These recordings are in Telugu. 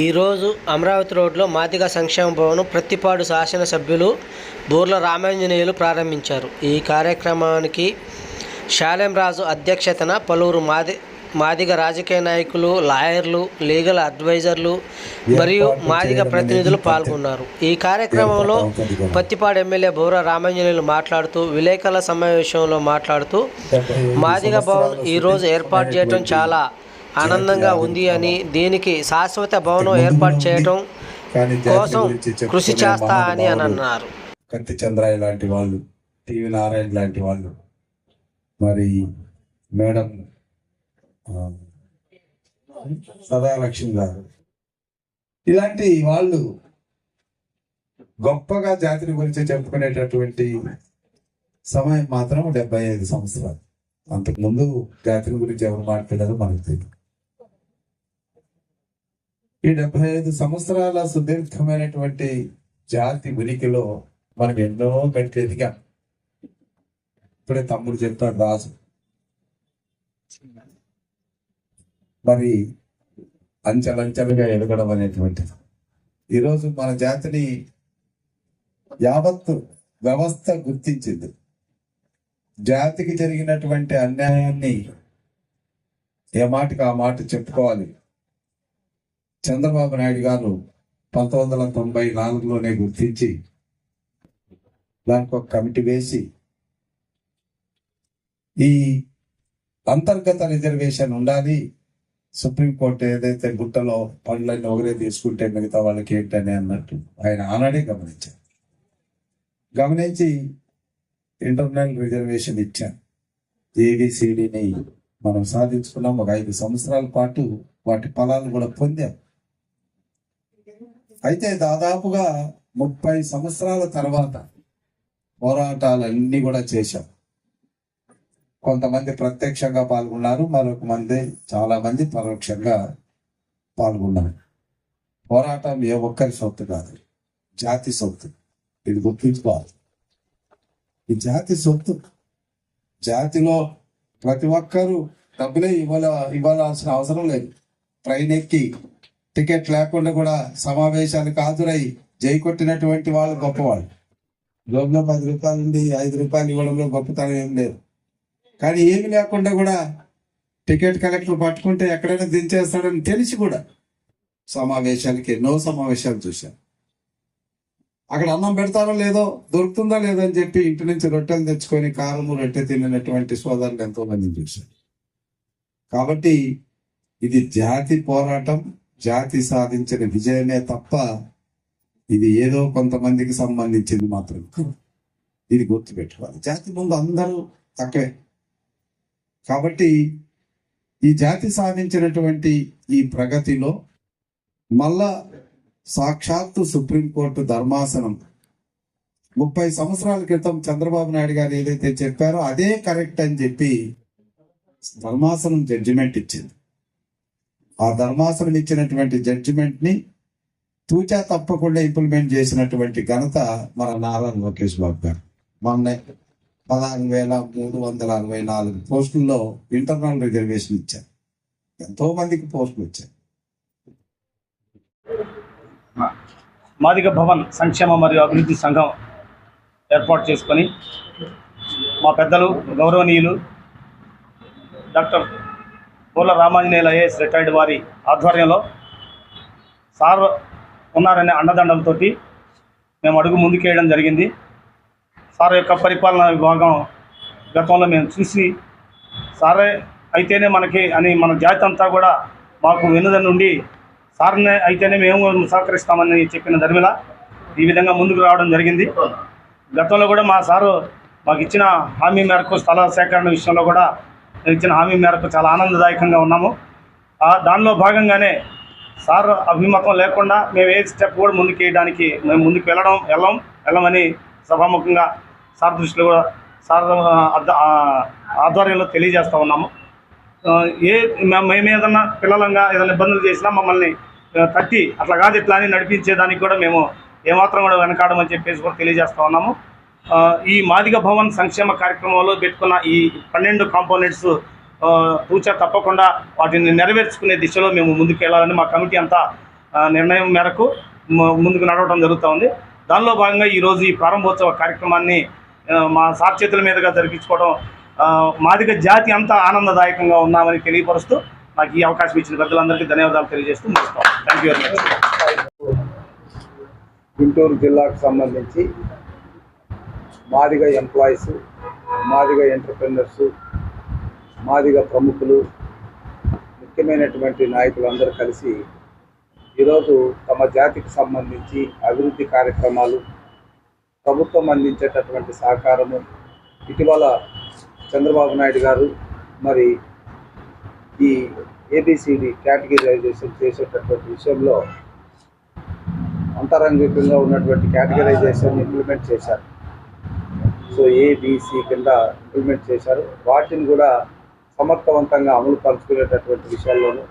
ఈరోజు అమరావతి రోడ్లో మాదిగ సంక్షేమ భవనం ప్రత్తిపాడు శాసనసభ్యులు బూర్ల రామాంజనేయులు ప్రారంభించారు. ఈ కార్యక్రమానికి శాలెంరాజు అధ్యక్షతన పలువురు మాది మాదిగ రాజకీయ నాయకులు లాయర్లు లీగల్ అడ్వైజర్లు మరియు మాదిగ ప్రతినిధులు పాల్గొన్నారు. ఈ కార్యక్రమంలో పత్తిపాడు ఎమ్మెల్యే బూర రామాంజనేయులు మాట్లాడుతూ విలేకరుల సమావేశంలో మాట్లాడుతూ మాదిగ భవన్ ఈరోజు ఏర్పాటు చేయడం చాలా ఆనందంగా ఉంది అని దీనికి శాశ్వత భవనం ఏర్పాటు చేయడం కోసం కృషి చేస్తా అని అని అన్నారు. కత్తి చంద్రయ్య లాంటి వాళ్ళు టివి నారాయణ లాంటి వాళ్ళు. మరి మేడం సదాలక్ష్మి గారు. ఇలాంటి వాళ్ళు గొప్పగా జాతిని గురించి చెప్పుకునేటటువంటి సమయం మాత్రం డెబ్బై ఐదు సంవత్సరాలు. అంతకుముందు జాతిని గురించి ఎవరు మాట్లాడారో మనకు తెలియదు. ఈ డెబ్బై ఐదు సంవత్సరాల సుదీర్ఘమైనటువంటి జాతి ఉనికిలో మనం ఎన్నో గంటలు ఎదిగాం. ఇప్పుడే తమ్ముడు చెప్తాడు రాజు. మరి అంచెలంచెలుగా ఎదగడం అనేటువంటిది. ఈరోజు మన జాతిని యావత్తు వ్యవస్థ గుర్తించింది. జాతికి జరిగినటువంటి అన్యాయాన్ని ఏ మాటకి ఆ మాట చెప్పుకోవాలి? చంద్రబాబు నాయుడు గారు పంతొమ్మిది వందల తొంభై నాలుగులోనే గుర్తించి దానికి ఒక కమిటీ వేసి ఈ అంతర్గత రిజర్వేషన్ ఉండాలి. సుప్రీంకోర్టు ఏదైతే గుట్టలో పండ్లన్నీ ఒకరే తీసుకుంటే మిగతా వాళ్ళకి ఏంటని అన్నట్టు ఆయన ఆనాడే గమనించారు. గమనించి ఇంటర్నల్ రిజర్వేషన్ ఇచ్చాను ఏబిసిడిని మనం సాధించుకున్నాం. ఒక ఐదు సంవత్సరాల పాటు వాటి ఫలాలు కూడా పొందాం. అయితే దాదాపుగా ముప్పై సంవత్సరాల తర్వాత పోరాటాలన్నీ కూడా చేశాం. కొంతమంది ప్రత్యక్షంగా పాల్గొన్నారు మరొక మంది చాలా మంది పరోక్షంగా పాల్గొన్నారు. పోరాటం ఏ ఒక్కరి సొత్తు కాదు జాతి సొత్తు. ఇది గుర్తుంచుకోవాలి. ఈ జాతి సొత్తు జాతిలో ప్రతి ఒక్కరూ డబ్బులే ఇవ్వాల ఇవ్వాల్సిన అవసరం లేదు. ట్రైన్ ఎక్కి టికెట్ లేకుండా కూడా సమావేశాలకు హాజరై జై కొట్టినటువంటి వాళ్ళు గొప్పవాళ్ళు. జోబులో పది రూపాయలు ఉంది ఐదు రూపాయలు ఇవ్వడంలో గొప్పతనం ఏం లేదు. కానీ ఏమి లేకుండా కూడా టికెట్ కలెక్టర్ పట్టుకుంటే ఎక్కడైనా దించేస్తాడని తెలిసి కూడా సమావేశాలకి ఎన్నో సమావేశాలు చూశాను అక్కడ అన్నం పెడతారో లేదో దొరుకుతుందో లేదో అని చెప్పి ఇంటి నుంచి రొట్టెలు తెచ్చుకొని కారము రొట్టె తినటువంటి సోదరులు ఎంతో మందిని చూశారు కాబట్టి ఇది జాతి పోరాటం జాతి సాధించిన విజయమే తప్ప ఇది ఏదో కొంతమందికి సంబంధించింది మాత్రం. ఇది గుర్తుపెట్టుకోవాలి. జాతి ముందు అందరూ తక్కువే. కాబట్టి ఈ జాతి సాధించినటువంటి ఈ ప్రగతిలో మళ్ళా సాక్షాత్తు సుప్రీంకోర్టు ధర్మాసనం ముప్పై సంవత్సరాల క్రితం చంద్రబాబు నాయుడు గారు ఏదైతే చెప్పారో అదే కరెక్ట్ అని చెప్పి ధర్మాసనం జడ్జిమెంట్ ఇచ్చింది. ఆ ధర్మాసనం ఇచ్చినటువంటి జడ్జిమెంట్ని తూచా తప్పకుండా ఇంప్లిమెంట్ చేసినటువంటి ఘనత మన నారా లోకేష్ బాబు గారు. మొన్న పదహారు వేల మూడు వందల అరవై నాలుగు పోస్టుల్లో ఇంటర్నల్ రిజర్వేషన్ ఇచ్చారు. ఎంతో మందికి పోస్టులు వచ్చాయి. మాదిగ భవన్ సంక్షేమ మరియు అభివృద్ధి సంఘం ఏర్పాటు చేసుకొని మా పెద్దలు గౌరవనీయులు డాక్టర్ పూల రామాంజనేయులు ఐఏఎస్ రిటైర్డ్ వారి ఆధ్వర్యంలో సార్ ఉన్నారనే అండదండలతోటి మేము అడుగు ముందుకేయడం జరిగింది. సార్ యొక్క పరిపాలన విభాగం గతంలో మేము చూసి సారే అయితేనే మనకి అని మన జాతి అంతా కూడా మాకు వెనుద నుండి సార్నే అయితేనే మేము సహకరిస్తామని చెప్పిన ధర్మిల ఈ విధంగా ముందుకు రావడం జరిగింది. గతంలో కూడా మా సారు మాకు ఇచ్చిన హామీ మేరకు స్థల సేకరణ విషయంలో కూడా ఇచ్చిన హామీ మేరకు చాలా ఆనందదాయకంగా ఉన్నాము. దానిలో భాగంగానే సార్ అభిమతం లేకుండా మేము ఏ స్టెప్ కూడా ముందుకు వేయడానికి మేము ముందుకు వెళ్ళడం వెళ్ళం వెళ్ళమని సభాముఖంగా సార్ దృష్టిలో కూడా సార్ ఆధ్వర్యంలో తెలియజేస్తూ ఉన్నాము. ఏ మేము ఏదన్నా పిల్లలంగా ఏదైనా ఇబ్బందులు చేసినా మమ్మల్ని తట్టి అట్లా కాదు ఇట్లా అని నడిపించేదానికి కూడా మేము ఏమాత్రం కూడా వెనకాడమని చెప్పేసి కూడా తెలియజేస్తూ ఉన్నాము. ఈ మాదిగ భవన్ సంక్షేమ కార్యక్రమంలో పెట్టుకున్న ఈ పన్నెండు కాంపోనెంట్స్ తూచా తప్పకుండా వాటిని నెరవేర్చుకునే దిశలో మేము ముందుకు వెళ్ళాలని మా కమిటీ అంతా నిర్ణయం మేరకు ముందుకు నడవడం జరుగుతూ ఉంది. దానిలో భాగంగా ఈరోజు ఈ ప్రారంభోత్సవ కార్యక్రమాన్ని మా సార్ మీదుగా జరిపించుకోవడం మాదిగ జాతి అంతా ఆనందదాయకంగా ఉన్నామని తెలియపరుస్తూ నాకు ఈ అవకాశం ఇచ్చిన పెద్దలందరికీ ధన్యవాదాలు తెలియజేస్తూ ముగిస్తాం. Thank you very much Guntur జిల్లాకు సంబంధించి మాదిగా ఎంప్లాయీస్ మాదిగా ఎంటర్ప్రెనర్స్ మాదిగా ప్రముఖులు ముఖ్యమైనటువంటి నాయకులందరూ కలిసి ఈరోజు తమ జాతికి సంబంధించి అభివృద్ధి కార్యక్రమాలు ప్రభుత్వం అందించేటటువంటి సహకారము ఇటీవల చంద్రబాబు నాయుడు గారు మరి ఈ ఏబిసిడి కేటగిరైజేషన్ చేసేటటువంటి విషయంలో అంతరంగికంగా ఉన్నటువంటి కేటగరైజేషన్ ఇంప్లిమెంట్ చేశారు. సో ఏబిసి కింద ఇంప్లిమెంట్ చేశారు. వాటిని కూడా సమర్థవంతంగా అమలు పరుచుకునేటటువంటి విషయాల్లోనూ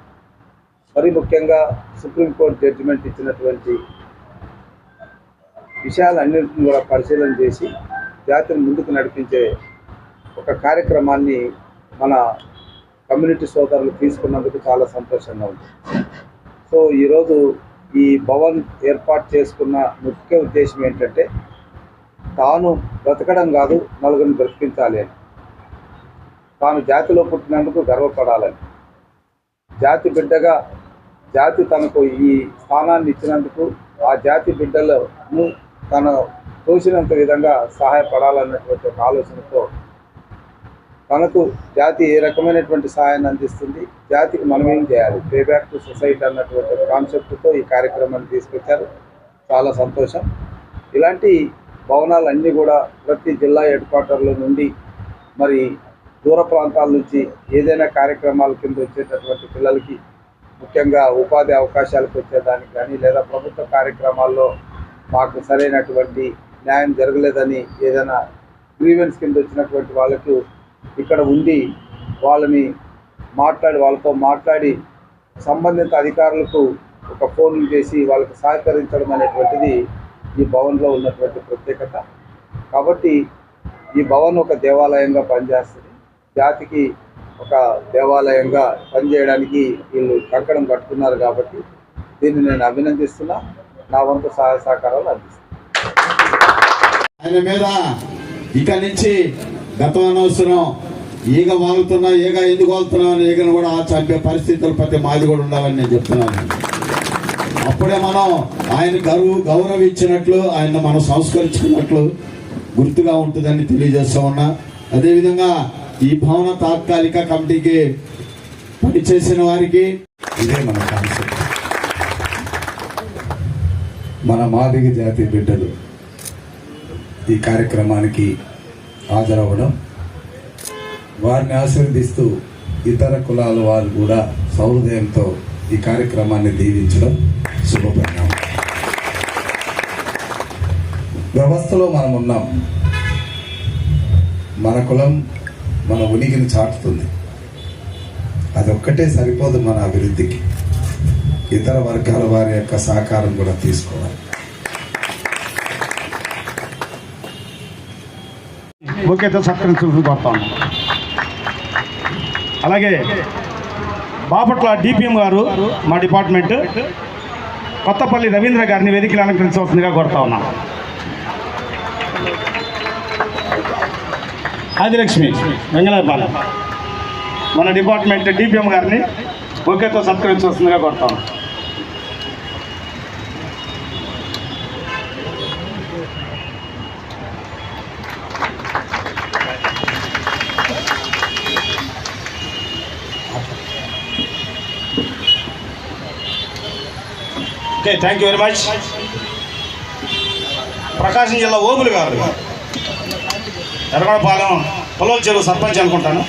మరి ముఖ్యంగా సుప్రీంకోర్టు జడ్జిమెంట్ ఇచ్చినటువంటి విషయాలన్నింటిని కూడా పరిశీలన చేసి జాతిని ముందుకు నడిపించే ఒక కార్యక్రమాన్ని మన కమ్యూనిటీ సోదరులు తీసుకున్నందుకు చాలా సంతోషంగా ఉంది. సో ఈరోజు ఈ భవన్ ఏర్పాటు చేసుకున్న ముఖ్య ఉద్దేశం ఏంటంటే తాను బ్రతకడం కాదు నలుగురిని బ్రతికించాలి అని. తాను జాతిలో పుట్టినందుకు గర్వపడాలని. జాతి బిడ్డగా జాతి తనకు ఈ స్థానాన్ని ఇచ్చినందుకు ఆ జాతి బిడ్డలను తను తోచినంత విధంగా సహాయపడాలన్నటువంటి ఒక ఆలోచనతో తనకు జాతి ఏ రకమైనటువంటి సహాయాన్ని అందిస్తుంది జాతికి మనం ఏం చేయాలి? పే బ్యాక్ టు సొసైటీ అన్నటువంటి కాన్సెప్ట్తో ఈ కార్యక్రమాన్ని తీసుకొచ్చారు. చాలా సంతోషం. ఇలాంటి భవనాలన్నీ కూడా ప్రతి జిల్లా హెడ్ క్వార్టర్ల నుండి మరి దూర ప్రాంతాల నుంచి ఏదైనా కార్యక్రమాల కింద వచ్చేటటువంటి పిల్లలకి ముఖ్యంగా ఉపాధి అవకాశాలకు వచ్చేదానికి కానీ లేదా ప్రభుత్వ కార్యక్రమాల్లో మాకు సరైనటువంటి న్యాయం జరగలేదని ఏదైనా గ్రీవెన్స్ కింద వచ్చినటువంటి వాళ్ళకు ఇక్కడ ఉండి వాళ్ళని మాట్లాడి వాళ్ళతో మాట్లాడి సంబంధిత అధికారులకు ఒక ఫోన్ చేసి వాళ్ళకి సహకరించడం అనేటువంటిది ఈ భవన్లో ఉన్నటువంటి ప్రత్యేకత. కాబట్టి ఈ భవన్ ఒక దేవాలయంగా పనిచేస్తుంది. జాతికి ఒక దేవాలయంగా పనిచేయడానికి వీళ్ళు కంకణం కట్టుకున్నారు కాబట్టి దీన్ని నేను అభినందిస్తున్నా. నా వంతు సహాయ సహకారాలు అందిస్తాను ఆయన మీద ఇక నుంచి గతం అనవసరం ఈగ వాగుతున్నా ఈగ ఎందుకు వాగుతున్నా అని ఈగను కూడా చంపే పరిస్థితులు ప్రతి మాది కూడా ఉండాలని నేను చెప్తున్నాను. అప్పుడే మనం ఆయన గౌరవ గౌరవించినట్లు ఆయన మనం సంస్కరించుకున్నట్లు గుర్తుగా ఉంటుందని తెలియజేస్తా ఉన్నా. అదేవిధంగా ఈ భవన తాత్కాలిక కమిటీకి పనిచేసిన వారికి ఇదే మన కాన్సెప్ట్. మన మాదిగ జాతి బిడ్డలు ఈ కార్యక్రమానికి హాజరవ్వడం వారిని ఆశీర్వదిస్తూ ఇతర కులాల వారు కూడా సౌహృదయంతో ఈ కార్యక్రమాన్ని దీవించడం శుభపరిణామం వ్యవస్థలో మనం ఉన్నాం. మన కులం మన ఉనికిని చాటుతుంది. అదొక్కటే సరిపోదు మన అభివృద్ధికి. ఇతర వర్గాల వారి యొక్క సహకారం కూడా తీసుకోవాలి. ఓకేతో సత్కరించాల్సి కోరుతాను అలాగే బాపట్ల డిపిఎం గారు మా డిపార్ట్మెంట్ కొత్తపల్లి రవీంద్ర గారిని వేదికలు అలంకరించవలసిందిగా కోరుతా ఉన్నాం. ఆదిలక్ష్మి వెంగళపాలెం మన డిపార్ట్మెంట్ డిపిఎం గారిని ఓకేతో సత్కరించవలసిందిగా కోరుతా ఉన్నాం. Okay thank you very much Prakasam జిల్లా ఓబులు గారు. ఎర్రగొండపాలెం పొలం చెరువు సర్పంచ్ అనుకుంటాను.